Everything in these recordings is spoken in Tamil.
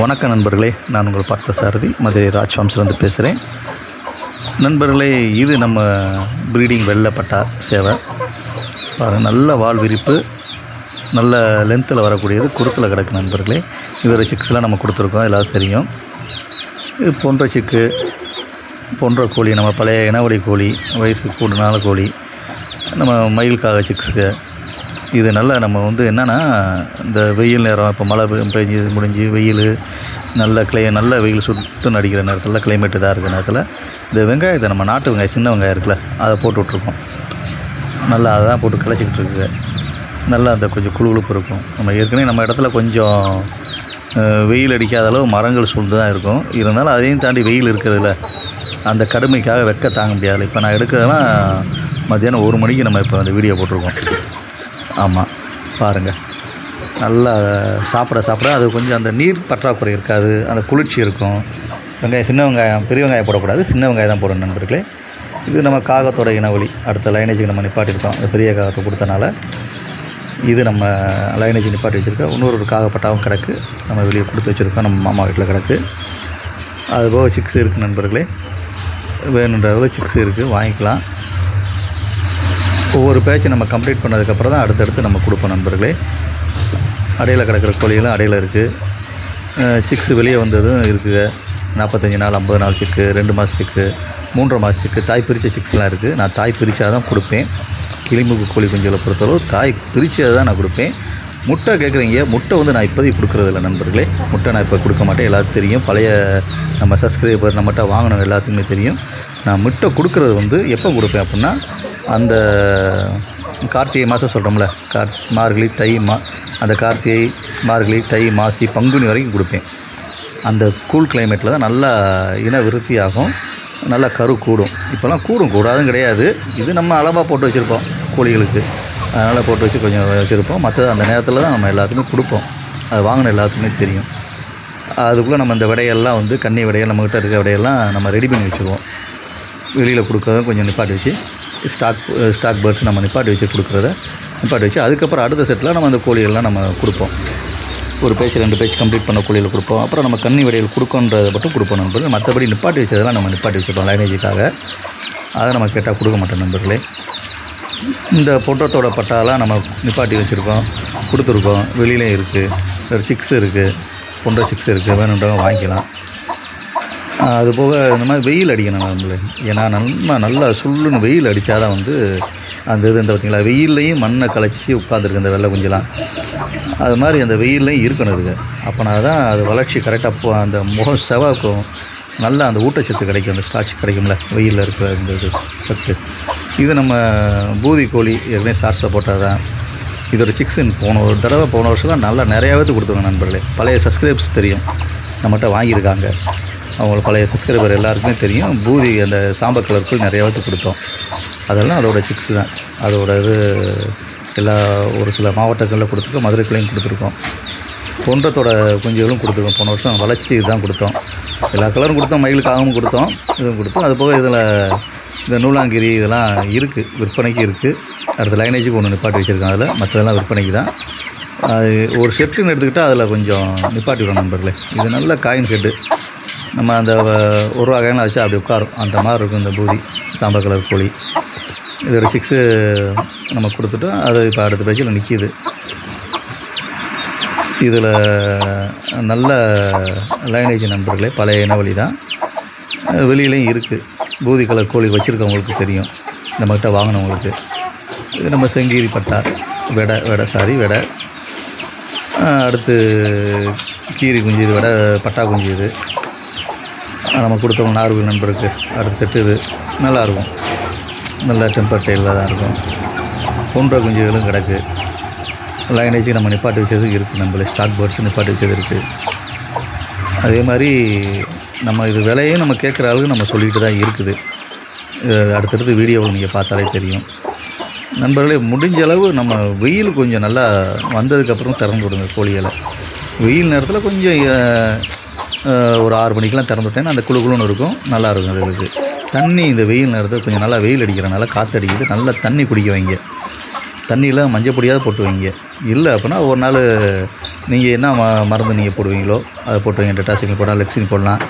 வணக்கம் நண்பர்களே. நான் உங்கள் பார்த்த சாரதி. மதுரை ராஜ்வம்சிலேருந்து பேசுகிறேன் நண்பர்களே இது நம்ம ப்ரீடிங் வெள்ளைப்பட்டா சேவை. பாருங்கள் நல்ல வால் விரிப்பு நல்ல லென்த்தில் வரக்கூடியது குருத்தில் கிடக்கு நண்பர்களே. இதோட சிக்ஸ்லாம் நம்ம கொடுத்துருக்கோம் எல்லாரும் தெரியும். இது போன்ற சிக்கு போன்ற கோழி நம்ம பழைய இனவழி கோழி வயசு கூடுனால கோழி நம்ம மயிலுக்காக சிக்ஸுக்கு இது நல்லா நம்ம வந்து என்னென்னா இந்த வெயில் நேரம் இப்போ மழை பெ- பெஞ்சு முடிஞ்சு வெயில் நல்ல கிளை நல்ல வெயில் சுத்தம் அடிக்கிற நேரத்தில் கிளைமேட் இதாக இருக்கிற நேரத்தில் இந்த வெங்காயத்தை நம்ம நாட்டு வெங்காயம் சின்ன வெங்காயம் இருக்குல்ல அதை போட்டு விட்ருக்கோம் நல்லா அதை தான் போட்டு கிளச்சிக்கிட்டு இருக்குது. நல்லா அந்த கொஞ்சம் குழுகுழுப்பு இருக்கும். நம்ம ஏற்கனவே நம்ம இடத்துல கொஞ்சம் வெயில் அடிக்காத அளவு மரங்கள் சூழ்ந்து தான் இருக்கும். இருந்தாலும் அதையும் தாண்டி வெயில் இருக்கிறதுல அந்த கடுமைக்காக வெக்க தாங்க முடியாது. இப்போ நான் எடுக்கிறதெல்லாம் மத்தியானம் ஒரு மணிக்கு நம்ம இப்போ அந்த வீடியோ போட்டிருக்கோம். ஆமாம் பாருங்கள் நல்லா சாப்பிட சாப்பிட அது கொஞ்சம் அந்த நீர் பற்றாக்குறை இருக்காது அந்த குளிர்ச்சி இருக்கும். வெங்காயம் சின்ன வெங்காயம் பெரிய வெங்காயம் போடக்கூடாது சின்ன வெங்காயம் தான் போடணும் நண்பர்களே. இது நம்ம காகத்தோட இனவழி அடுத்த லைனேஜுக்கு நம்ம நிப்பாட்டியிருக்கோம். அந்த பெரிய காகத்தை கொடுத்தனால இது நம்ம லைனேஜ் நிப்பாட்டி வச்சுருக்கோம் இன்னொரு ஒரு காகப்பட்டாவும் கிடக்கு. நம்ம வெளியே கொடுத்து வச்சுருக்கோம். நம்ம மாமா வீட்டில் கிடக்கு. அதுபோக சிக்ஸ் இருக்குது நண்பர்களே. வேணுன்ற அளவு சிக்ஸ் இருக்குது வாங்கிக்கலாம். ஒவ்வொரு பேட்ச் நம்ம கம்ப்ளீட் பண்ணதுக்கப்புறம் தான் அடுத்தடுத்து நம்ம கொடுப்போம் நண்பர்களே. அடையில் கிடக்கிற கோழிகளும் அடையில் இருக்குது சிக்ஸ் வெளியே வந்ததும் இருக்குது நாற்பத்தஞ்சு நாள் ஐம்பது நாள் சிக்கு ரெண்டு மாதம் சிக்கு மூன்றரை மாதம் சிக்கு தாய் பிரித்த சிக்ஸ்லாம் இருக்குது நான் தாய் பிரித்தா தான் கொடுப்பேன். கிளிமுக்கு கோழி குஞ்சுகளை பொறுத்தளவு தாய் பிரித்ததை தான் நான் கொடுப்பேன். முட்டை கேட்குறீங்க முட்டை வந்து நான் இப்போதைக்கு கொடுக்குறதில்ல நண்பர்களே. முட்டை நான் இப்போ கொடுக்க மாட்டேன். எல்லாத்துக்கும் தெரியும். பழைய நம்ம சப்ஸ்கிரைபர் நம்மகிட்ட வாங்கினவங்க எல்லாத்துக்குமே தெரியும். நான் முட்டை கொடுக்குறது வந்து எப்போ கொடுப்பேன் அப்படின்னா அந்த கார்த்திகை மாதம் சொல்கிறோம்ல கார் மார்கழி தை மா அந்த கார்த்திகை மார்கழி தை மாசி பங்குனி வரைக்கும் கொடுப்பேன். அந்த கூல் கிளைமேட்டில் தான் நல்லா இன விருத்தி ஆகும் நல்லா கரு கூடும். இப்போல்லாம் கூடும் கூடாதும் கிடையாது. இது நம்ம அளவாக போட்டு வச்சுருப்போம் கோழிகளுக்கு. அதனால் போட்டு வச்சு கொஞ்சம் வச்சுருப்போம். மற்றது அந்த நேரத்தில் தான் நம்ம எல்லாத்துக்குமே கொடுப்போம். அது வாங்கின எல்லாத்துக்குமே தெரியும். அதுக்குள்ளே நம்ம இந்த விடையெல்லாம் வந்து கன்னி விடையல் நம்மக்கிட்ட இருக்க விடையெல்லாம் நம்ம ரெடி பண்ணி வச்சுருவோம். வெளியில் கொடுக்கறதும் கொஞ்சம் நிப்பாட்டி வச்சு ஸ்டாக் ஸ்டாக் பேர்ட்ஸ் நம்ம நிப்பாட்டி வச்சு கொடுக்குறத நிப்பாட்டி வச்சு அதுக்கப்புறம் அடுத்த செட்டில் நம்ம அந்த கோழிகள்லாம் நம்ம கொடுப்போம். ஒரு பேச்சு ரெண்டு பேச்சு கம்ப்ளீட் பண்ண கோழியில் கொடுப்போம். அப்புறம் நம்ம கன்னி வடையில் கொடுக்கன்றதை மட்டும் கொடுப்போம் நண்பர்கள். மற்றபடி நிப்பாட்டி வச்சதெல்லாம் நம்ம நிப்பாட்டி வச்சுருப்போம் லைனேஜுக்காக. அதை நம்ம கேட்டால் கொடுக்க மாட்டோம் நண்பர்களே. இந்த பொட்டத்தோட பட்டாலாம் நம்ம நிப்பாட்டி வச்சுருக்கோம். கொடுத்துருக்கோம். வெளியிலையும் இருக்குது ஒரு சிக்ஸ் இருக்குது பொண்டை சிக்ஸ் இருக்குது வேணுன்றவங்க வாங்கிக்கலாம். அது போக இந்த மாதிரி வெயில் அடிக்கணும் நம்மளே. ஏன்னா நம்ம நல்லா சுள்ளுன்னு வெயில் அடித்தா தான் வந்து அந்த இது இந்த பார்த்திங்களா வெயில்லையும் மண்ணை கலைச்சி உட்காந்துருக்கு இந்த வெள்ளை குஞ்செலாம் அது மாதிரி அந்த வெயில்லையும் இருக்கணும் இருக்குது அப்போனா தான் அது வளர்ச்சி கரெக்டாக போ அந்த முகம் செவாக்கும். நல்லா அந்த ஊட்டச்சத்து கிடைக்கும் அந்த ஸ்டார்ச் கிடைக்கும்ல வெயிலில் இருக்கிற இந்த இது சத்து. இது நம்ம பூதி கோழி ஏற்கனவே சார்ஸில் போட்டால் தான் இதோட சிக்ஸின் போன ஒரு தடவை போன வருஷம் தான் நல்லா நிறையாவது கொடுத்துருங்க நண்பர்களே. பழைய சப்ஸ்கிரைப்ஸ் தெரியும். நம்மகிட்ட வாங்கியிருக்காங்க. அவங்களுக்கு பழைய சப்ஸ்கிரைபர் எல்லாருக்குமே தெரியும். பூதி அந்த சாம்பல் கலருக்கு நிறையாவது கொடுத்தோம். அதெல்லாம் அதோட சிக்ஸ் தான். அதோட இது எல்லா ஒரு சில மாவட்டங்களில் கொடுத்துருக்கோம். மதுரைக்குள்ளேயும் கொடுத்துருக்கோம். கொன்றத்தோட குஞ்சுகளும் கொடுத்துருக்கோம். போன வருஷம் வளர்ச்சி இதுதான் கொடுத்தோம். எல்லா கலரும் கொடுத்தோம். மயிலுக்காகவும் கொடுத்தோம். இதுவும் கொடுத்தோம். அது போக இதில் இந்த நூலாங்கிரி இதெல்லாம் இருக்குது விற்பனைக்கு இருக்குது அடுத்த லைனேஜுக்கு ஒன்று நிப்பாட்டி வச்சுருக்கோம் அதில். மற்றதெல்லாம் விற்பனைக்கு தான். அது ஒரு செட்டுன்னு எடுத்துக்கிட்டால் அதில் கொஞ்சம் நிப்பாட்டி விடணும் நண்பர்களே. இது நல்ல காயின் செட்டு நம்ம அந்த வ- ஒரு வகையான வச்சு அப்படி உட்காரும். அந்த மாதிரி இருக்கும் இந்த பூதி சாம்பல் கலர் கோழி. இது ஒரு சிக்ஸு நம்ம கொடுத்துட்டோம் அது இப்போ அடுத்த பேஜில் நிற்கிது இதில் நல்ல லைனேஜ் நண்பர்களே பழைய இனவழி தான். வெளியிலையும் இருக்குது பூதி கலர் கோழி வச்சுருக்கவங்களுக்கு தெரியும். நம்மகிட்ட வாங்கினவங்களுக்கு. இது நம்ம செங்கீரி பட்டா வெடை வெடை சாரி வெடை. அடுத்து கீரி குஞ்சு இது வெடை பட்டா குஞ்சு இது. நம்ம கொடுத்தவங்க நார்வல் நண்பருக்கு அடுத்த செட்டு இது நல்லாயிருக்கும். நல்லா டெம்பர் டெயிலில் தான் இருக்கும். போன்ற குஞ்சுகளும் கிடக்கு. லைனேஜ் நம்ம நிப்பாட்டி வச்சது இருக்குது நம்மளே ஸ்டாக் பேர்ட்ஸ் நிப்பாட்டி வச்சது இருக்குது அதே மாதிரி நம்ம இது விலையும் நம்ம கேட்குற அளவுக்கு நம்ம சொல்லிட்டு தான் இருக்குது. அடுத்தடுத்து வீடியோவில் நீங்கள் பார்த்தாலே தெரியும். நண்பர்களே முடிஞ்ச அளவு நம்ம வெயில் கொஞ்சம் நல்லா வந்ததுக்கப்புறம் திறந்து விடுங்க கோழிகளை. வெயில் நேரத்தில் கொஞ்சம் ஒரு ஆறு மணிக்கெலாம் திறந்துட்டேன்னா அந்த குளு குழுன்னு இருக்கும். நல்லாயிருக்கும் அதுகளுக்கு தண்ணி இந்த வெயில் நேரத்தில் கொஞ்சம் நல்லா வெயில் அடிக்கிறனால காற்று அடிக்குது. நல்லா தண்ணி குடிக்க வைங்க. தண்ணியில் மஞ்சள் பொடியாவது போட்டு வைங்க. இல்லை அப்படின்னா ஒரு நாள் நீங்கள் என்ன ம மருந்து நீங்கள் போடுவீங்களோ அதை போட்டு வைங்க. டெட்டாசிக்கல் போடலாம் லெக்சின் போடலாம்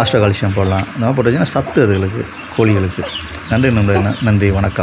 ஆஸ்ட்ரோ கால்சியம் போடலாம். இந்த மாதிரி போட்டு வச்சிங்கன்னா சத்து அதுகளுக்கு கோழிகளுக்கு. நன்றி நண்பர்களே நன்றி வணக்கம்.